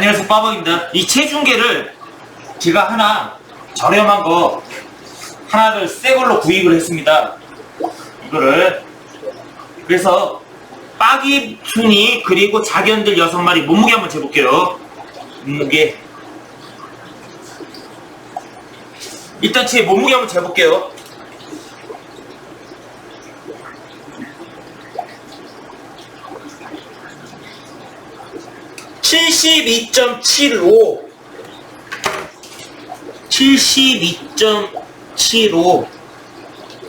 안녕하세요 빠방입니다. 이 체중계를 제가 하나 저렴한 거 하나를 새 걸로 구입을 했습니다. 이거를. 그래서 빠기 순이 그리고 자견들 여섯 마리 몸무게 한번 재볼게요. 몸무게. 일단 제 몸무게 한번 재볼게요 (72.75) 72.75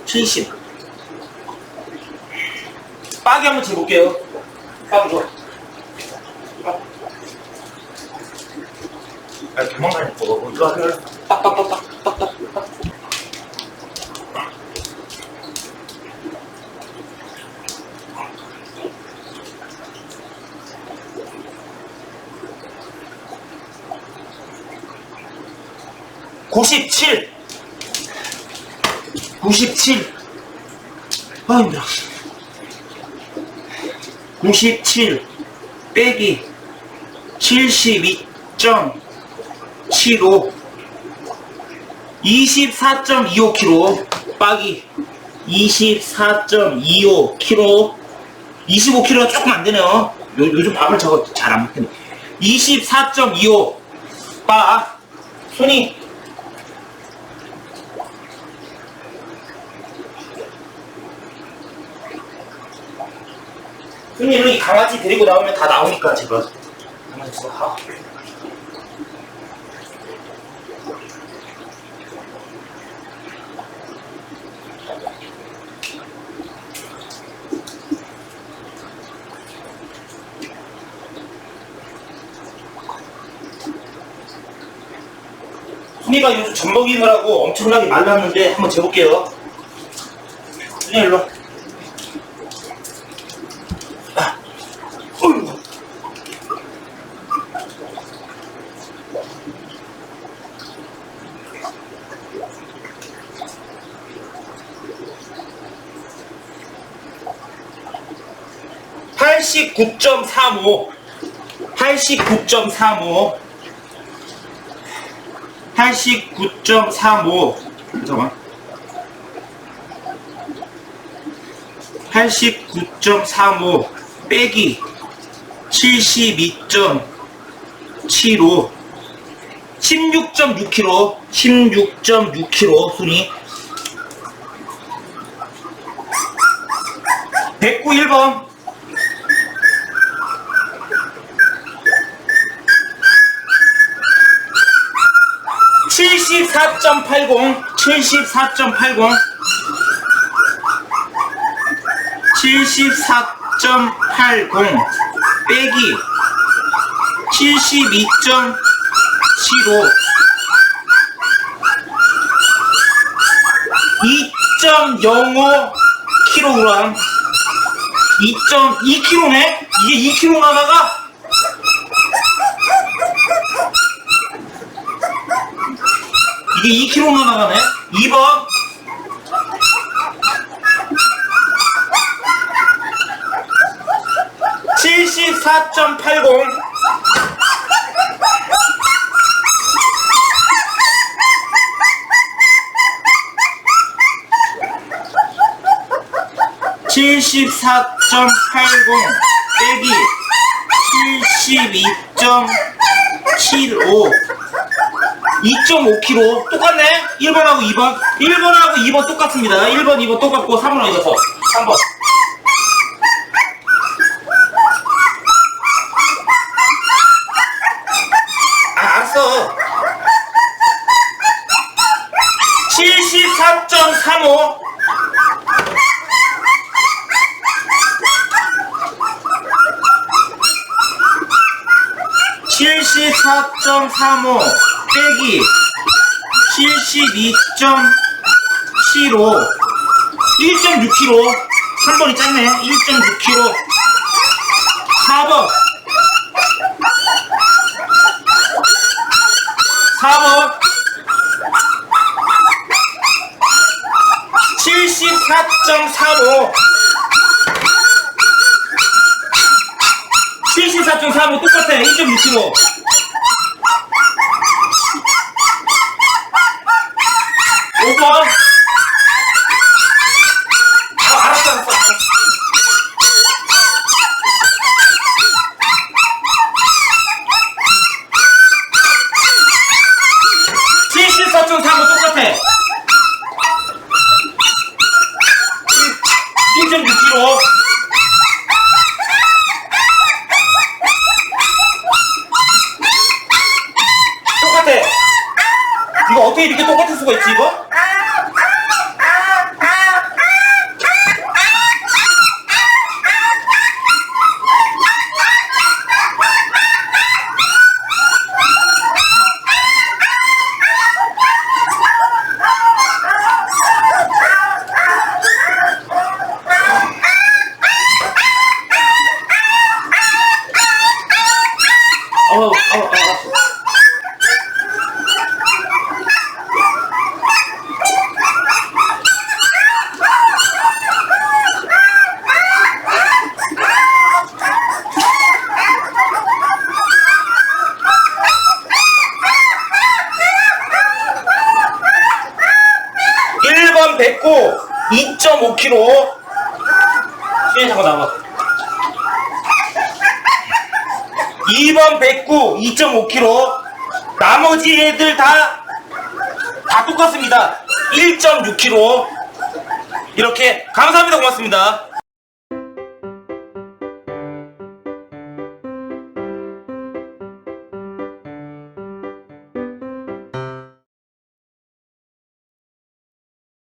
70 빠기 한번 재볼게요. 빠기 줘 아, 도망가냐, 저거. 이거 하면 빡빡빡빡, 빡빡빡. (97) (97) 아 힘들어 (97) 빼기 (72.75) 24.25kg 빠기 24.25kg 25kg가 조금 안 되네요. 요, 요즘 밥을 저거 잘 안 먹겠네. 24.25빠 손이 손이 이 강아지 데리고 나오면 다 나오니까 제가 강아지 써 아. 순이가 요즘 젖 먹이느라고 엄청나게 말랐는데 한번 재볼게요. 순이 일로 (89.35) 89.35 89.35 잠깐만. 89.35 빼기 72.75 16.6kg 16.6kg 순위. 109 1번 (74.80) (74.80) 74.80 빼기 72.75 2.05 kg 2.2kg네? 이게 2kg 나가가? 이게 2kg나 나가네? 2번? 74.80 74.80 빼기 72.75 2.5kg 똑같네? 1번하고 2번? 1번하고 2번 똑같습니다. 1번 2번 똑같고 3번 어디 갔어 3번. 아 알았어. 74.35 74.35 빼기 72.75 1.6kg 3번이 짧네. 1.6kg 4번 4번 74.35 74.35 똑같아. 1.6kg 1.6kg. 어떻게 이렇게 똑같을 수가 있지, 이거? 어, 어, 어, 어. 일번 뱉고 2.5kg. 수현 잠깐 나와. 2번 뱉고 2.5kg. 나머지 애들 다, 다 똑같습니다. 1.6kg. 이렇게 감사합니다. 고맙습니다.